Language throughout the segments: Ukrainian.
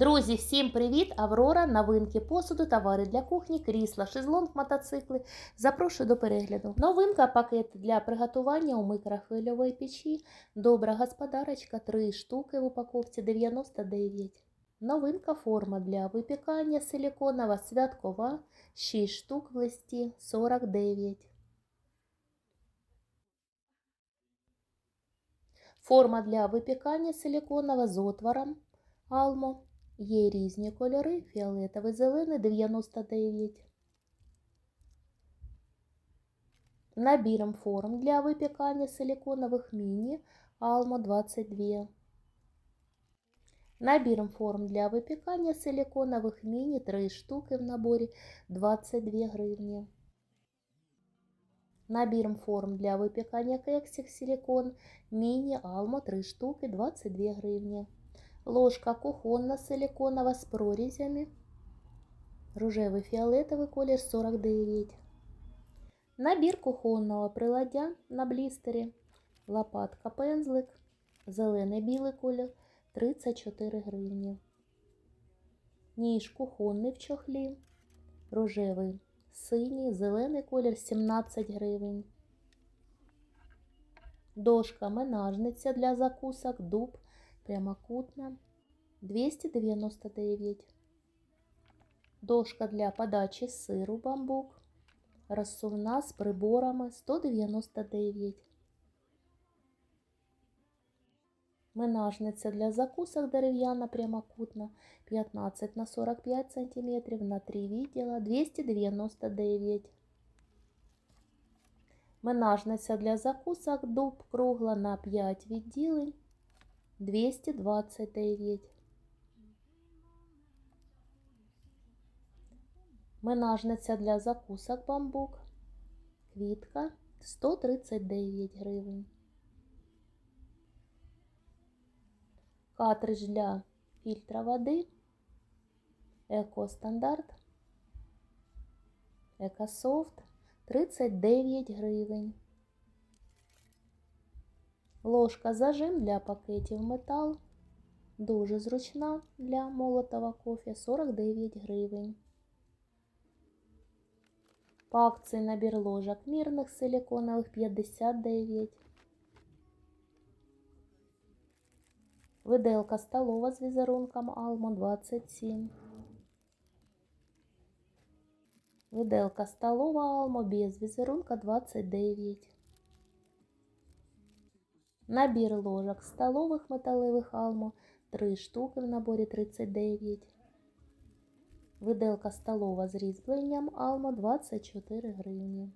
Друзі, всім привіт! Аврора, новинки посуду, товари для кухні, крісла, шезлонг, мотоцикли. Запрошую до перегляду. Новинка пакет для приготування у микрохвильовій печі. Добра господарочка, 3 штуки в упаковці 99. Новинка форма для випікання силіконова, святкова, 6 штук в листі 49. Форма для випікання силіконова з отвором Алмо. Є різні кольори, фіолетовий, зелений 99. Набіром форм для випікання силіконових міні Алмо 22. Набіром форм для випікання силіконових міні 3 штуки в наборі 22 гривні. Набіром форм для випікання кексів силікон міні Алмо 3 штуки 22 гривні. Ложка кухонна силиконова з прорізями. Рожевий фіолетовий колір 49. Набір кухонного приладдя на блістері. Лопатка пензлик. Зелений білий колір 34 гривні. Ніж кухонний в чохлі. Рожевий синій, зелений колір 17 гривень. Дошка менажниця для закусок дуб прямокутна 299. Дошка для подачі сиру бамбук. Розсувна з приборами 199. Менажниця для закусок дерев'яна прямокутна 15 на 45 см на 3 відділа 299. Менажниця для закусок дуб кругла на 5 відділень 229. Менажниця для закусок бамбук. Квітка 139 гривень. Картридж для фільтра води. Екостандарт. Екософт 39 гривень. Ложка зажим для пакетів метал. Дуже зручна для молотого кофе 49 гривень. По акції набір ложок мірних силиконових 59. Виделка столова з візерунком Алмо 27. Виделка столова Алмо без візерунка 29. Набір ложок столових металевих Алмо 3 штуки в наборі 39. Виделка столова з різьбленням Алмо 24 гривні.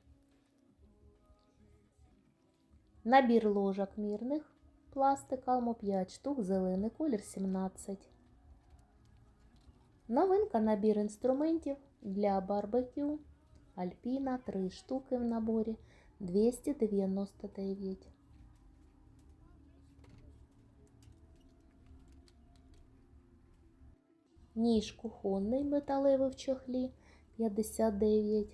Набір ложок мірних пластик Алмо 5 штук, зелений колір 17. Новинка набір інструментів для барбекю. Альпіна 3 штуки в наборі 299. Ніж кухонний металевий в чохлі 59.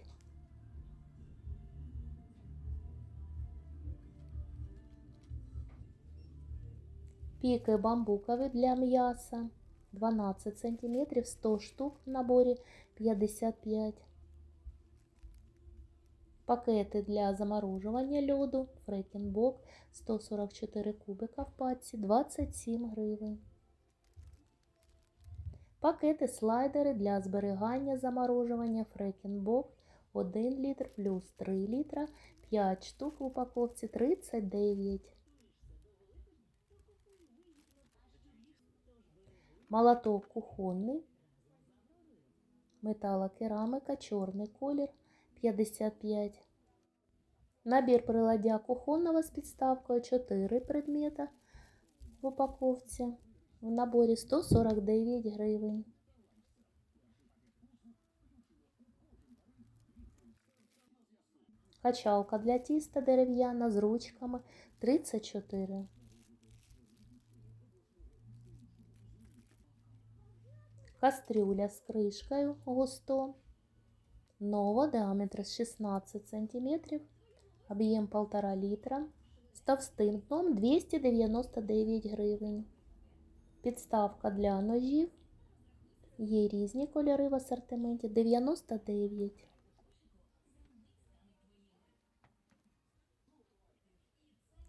Піки бамбукові для м'яса 12 см 100 штук в наборі 55. Пакети для заморожування льоду Фрекенбок 144 кубика в паці 27 гривень. Пакети слайдери для зберігання заморожування Фрекенбок 1 літр плюс 3 літра 5 штук в упаковці 39. Молоток кухонний. Металокерамика, чорний колір 55. Набір приладдя кухонного з підставкою 4 предмета в упаковці. В наборі 149 гривень. Качалка для тіста дерев'яна з ручками 34. Кастрюля з кришкою густо. Нова діаметр 16 см. Об'єм 1,5 літра. З товстим дном 299 гривень. Підставка для ножів Є різні кольори в асортименті 99.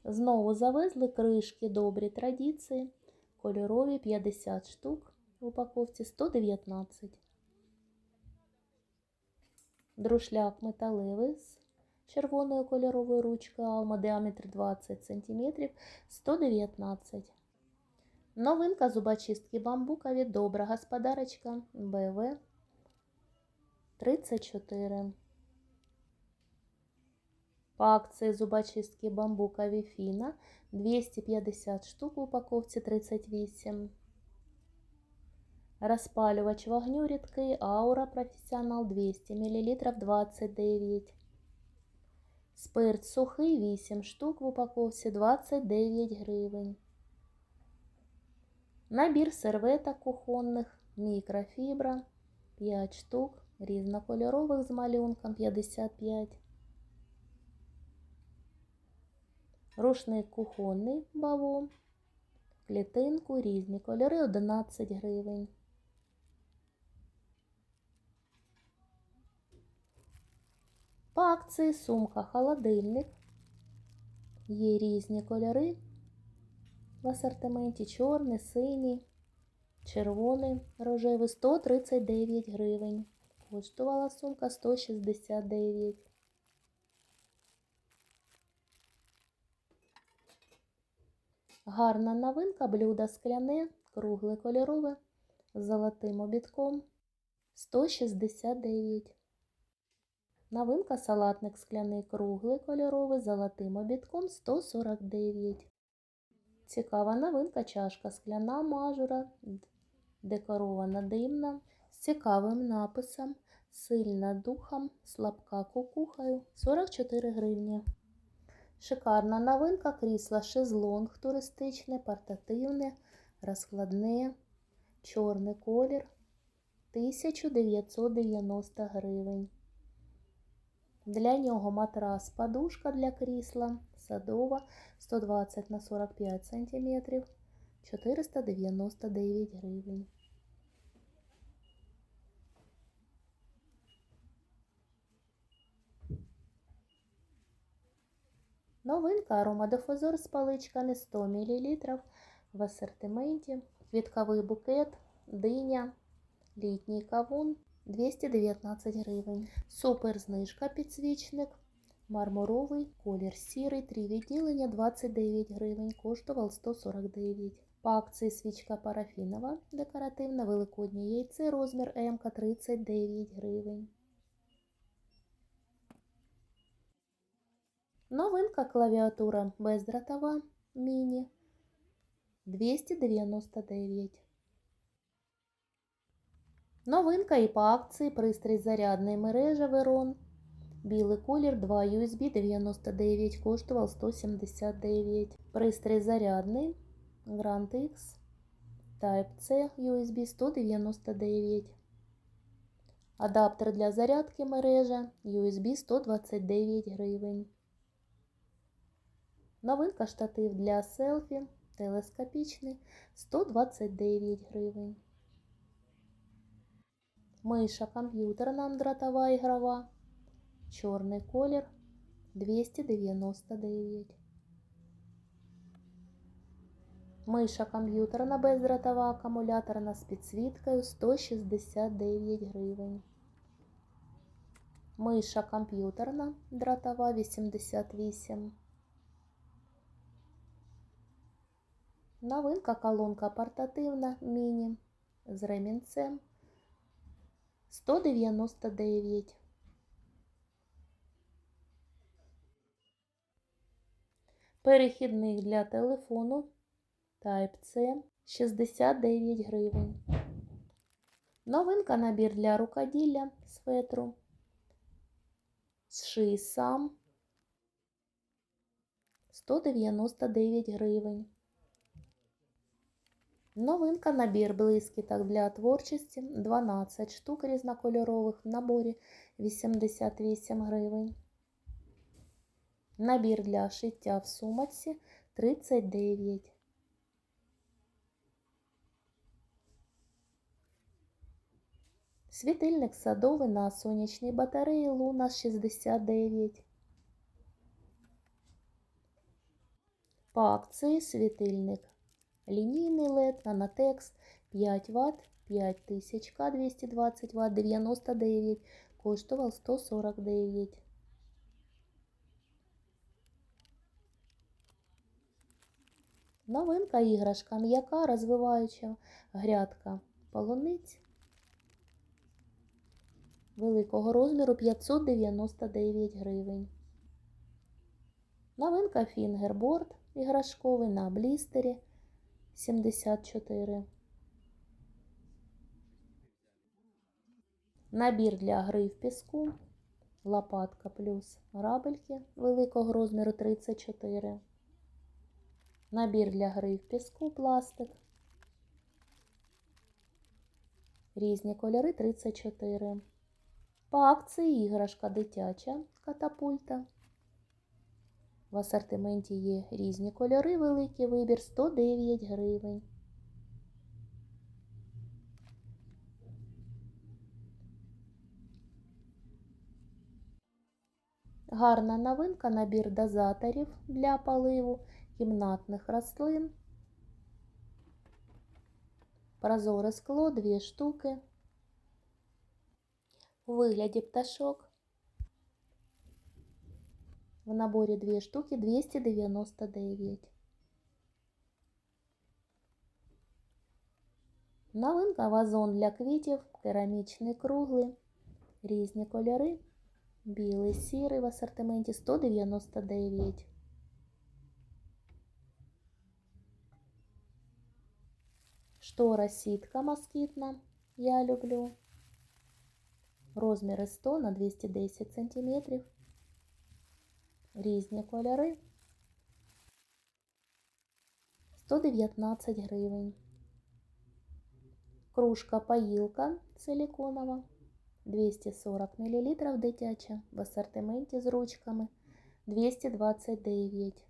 Знову завезли кришки добрі традиції. Кольорові 50 штук в упаковці 119. Друшляк металевий з червоною кольоровою ручкою Алма діаметр 20 см 119. Новинка зубочистки бамбукові Добра господарочка БВ 34. По акції зубочистки бамбукові Фіна 250 штук в упаковці 38. Розпалювач вогню рідкий Аура Професіонал 200 мл 29. Спирт сухий 8 штук в упаковці 29 гривень. Набір серветок кухонних мікрофібра 5 штук, різнокольорових з малюнком 55. Рушник кухонний бавом, клітинку, різні кольори 11 гривень. По акції сумка холодильник. Є різні кольори в асортименті чорний, синій, червоний, рожевий 139 гривень. Коштувала сумка 169. Гарна новинка, блюдо скляне, кругле кольорове, з золотим обідком 169. Новинка салатник скляний круглий кольоровий з золотим обідком 149. Цікава новинка чашка скляна мажура, декорована димна, з цікавим написом, сильна духом, слабка кукухою 44 гривні. Шикарна новинка крісла шезлонг туристичне, портативне, розкладне, чорний колір 1990 гривень. Для нього матрас подушка для крісла садова 120 на 45 см 499 гривень. Новинка аромадофузор з паличками 100 мл в асортименті, квітковий букет, диня, літній кавун 219 гривень. Супер знижка підсвічник. Мармуровий, колір сірий, три відділення 29 гривень, коштував 149. По акції свічка парафінова, декоративна, великоднє яйце, розмір М 39 гривень. Новинка клавіатура бездротова міні 299. Новинка і по акції пристрій зарядної мережі Верон. Білий колір 2 USB 99 коштував 179. Пристрій зарядний Grand X Type-C USB 199. Адаптер для зарядки мережа USB 129 гривень. Новинка штатив для селфі телескопічний 129 гривень. Миша комп'ютерна дротова ігрова. Чорний колір 299. Миша комп'ютерна бездротова акумуляторна з підсвіткою 169 гривень. Миша комп'ютерна дротова 88. Новинка колонка портативна міні з ремінцем 199. Перехідник для телефону Type-C 69 гривень. Новинка набір для рукоділля з фетру. Зший сам 199 гривень. Новинка набір блискіток для творчості 12 штук різнокольорових в наборі 88 гривень. Набір для шиття в сумочці 39. Світильник садовий на сонячній батареї Луна 69. По акції світильник. Лінійний LED Nanotex 5 Вт, 5000 К 220 Вт, 99, коштував 149. Новинка іграшка м'яка, розвиваюча грядка полуниць великого розміру 599 гривень. Новинка фінгерборд іграшковий на блістері 74. Набір для гри в піску. Лопатка плюс грабельки великого розміру 34. Набір для гри в піску пластик. Різні кольори 34. По акції іграшка дитяча катапульта. В асортименті є різні кольори, великий вибір 109 гривень. Гарна новинка набір дозаторів для поливу кімнатних рослин. Прозоре скло 2 штуки. У вигляді пташок. В наборі 2 штуки 299. Новинка вазон для квітів, керамічний круглий, різні кольори, білий, сірий в асортименті 199. Штора сітка москітна, я люблю. Розміри 100 на 210 см. Різні кольори. 119 гривень. Кружка поїлка силіконова 240 мл дитяча в асортименті з ручками 229.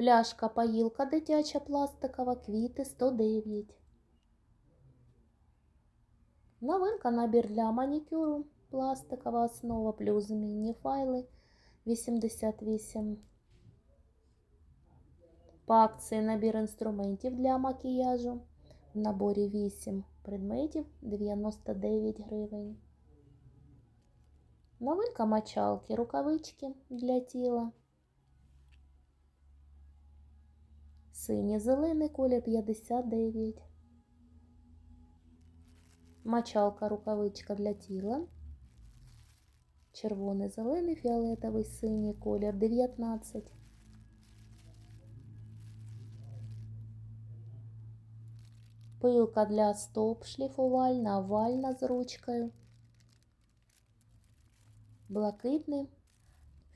Пляшка поїлка дитяча пластикова, квіти 109. Новинка набір для манікюру, пластикова основа плюс міні-файли 88. По акції набір інструментів для макіяжу. В наборі 8 предметів 99 гривень. Новинка мочалки, рукавички для тіла. Синій зелений колір 59. Мочалка рукавичка для тіла. Червоний, зелений, фіолетовий, синій колір 19. Пилка для стоп шліфувальна, овальна з ручкою. Блакитний,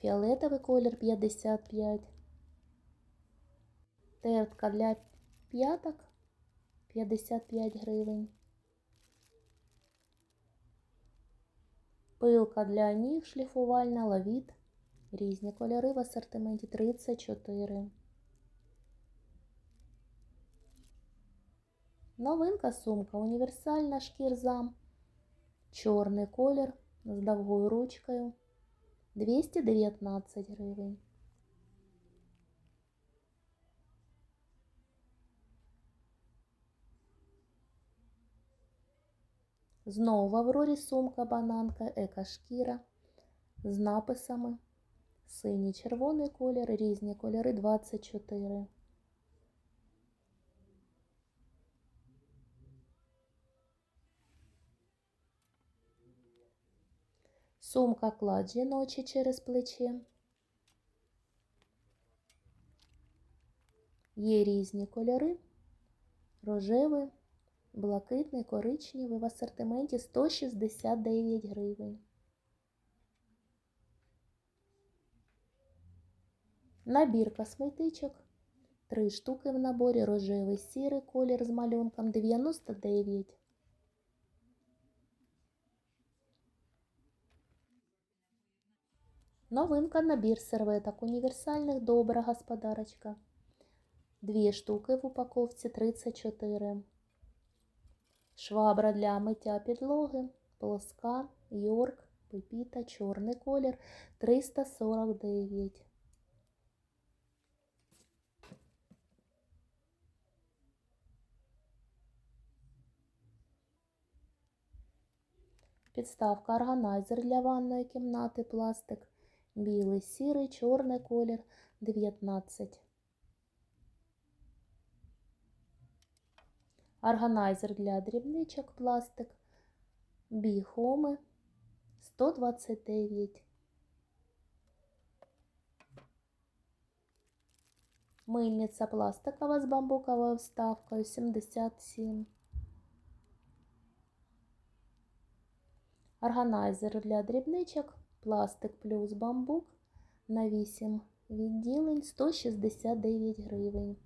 фіолетовий колір 55. Тертка для п'яток 55 гривень. Пилка для ніг шліфувальна, лавіт. Різні кольори в асортименті 34. Новинка сумка універсальна шкірзам. Чорний колір з довгою ручкою 219 гривень. Знову в Аврорі сумка бананка, екошкіра з написами. Синій червоний колір, різні кольори 24. Сумка клад жіночі через плече. Є різні кольори, рожевий, блакитний, коричневий в асортименті 169 гривень. Набір косметичок. Три штуки в наборі рожевий сірий колір з малюнком 99. Новинка набір серветок універсальних добра господарочка. Дві штуки в упаковці 34. Швабра для миття підлоги, плоска, Йорк, пепіта, чорний колір 349. Підставка органайзер для ванної кімнати, пластик, білий, сірий, чорний колір 19. Органайзер для дрібничок, пластик, біхоми 129. Мильниця пластикова з бамбуковою вставкою 77. Органайзер для дрібничок, пластик плюс бамбук на 8 відділень 169 гривень.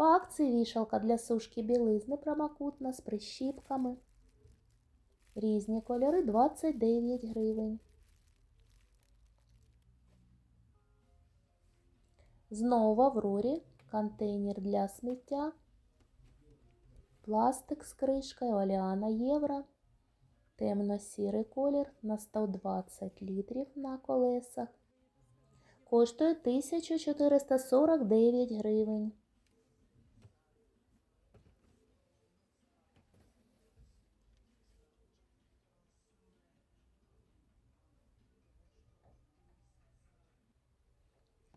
По акції вішалка для сушки білизни прямокутна з прищіпками. Різні кольори 29 гривень. Знову в Аврорі контейнер для сміття. Пластик з кришкою Оліана Євро. Темно-сірий колір на 120 літрів на колесах. Коштує 1449 гривень.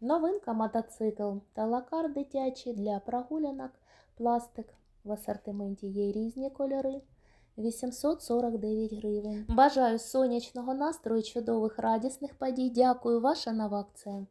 Новинка мотоцикл та лакар дитячий для прогулянок. Пластик в асортименті є різні кольори. 849 гривень. Бажаю сонячного настрою, чудових радісних подій. Дякую, ваша нова акція.